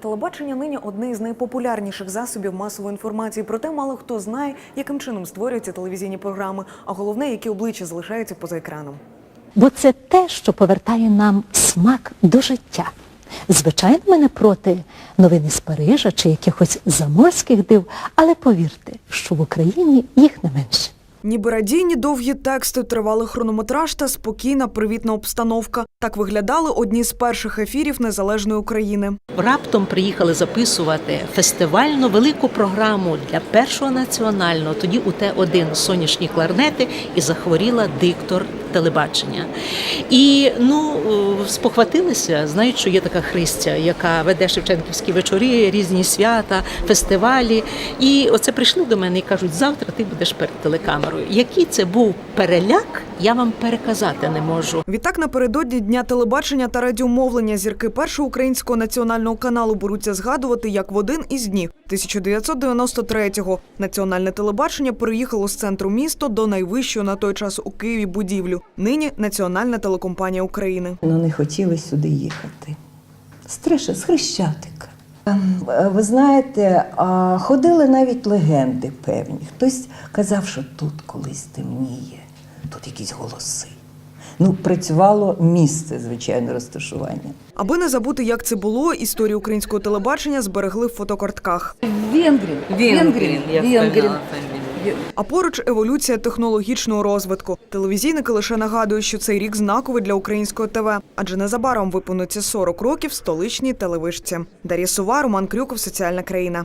Телебачення нині одне із найпопулярніших засобів масової інформації. Проте мало хто знає, яким чином створюються телевізійні програми, а головне, які обличчя залишаються поза екраном. Бо це те, що повертає нам смак до життя. Звичайно, ми не проти новин з Парижа чи якихось заморських див, але повірте, що в Україні їх не менше. Ніби радійні довгі тексти, тривалий хронометраж та спокійна привітна обстановка. Так виглядали одні з перших ефірів незалежної України. Раптом приїхали записувати фестивальну велику програму для першого національного, тоді у Т1 сонячні кларнети, і захворіла диктор телебачення. І ну е, спохватилися, знають, що є така Христя, яка веде Шевченківські вечори, різні свята, фестивалі. І оце прийшли до мене і кажуть, завтра ти будеш перед телекамерою. Який це був переляк, я вам переказати не можу. Відтак напередодні дня телебачення та радіомовлення зірки першого українського національного каналу беруться згадувати, як в один із днів 1993-го національне телебачення переїхало з центру міста до найвищого на той час у Києві будівлю. Нині Національна телекомпанія України. Ну, не хотіли сюди їхати. Стрише, з Хрещатика. Ем, е, Ви знаєте, а, ходили навіть легенди певні. Хтось казав, що тут колись темніє, тут якісь голоси. Ну, працювало місце, звичайно, розташування. Аби не забути, як це було, історію українського телебачення зберегли в фотокартках. Венгрин. Венгрин. Венгрин. А поруч еволюція технологічного розвитку. Телевізійники лише нагадують, що цей рік знаковий для українського ТВ, адже незабаром виповниться 40 років столичній телевишці. Дар'я Сова, Роман Крюков, Соціальна країна.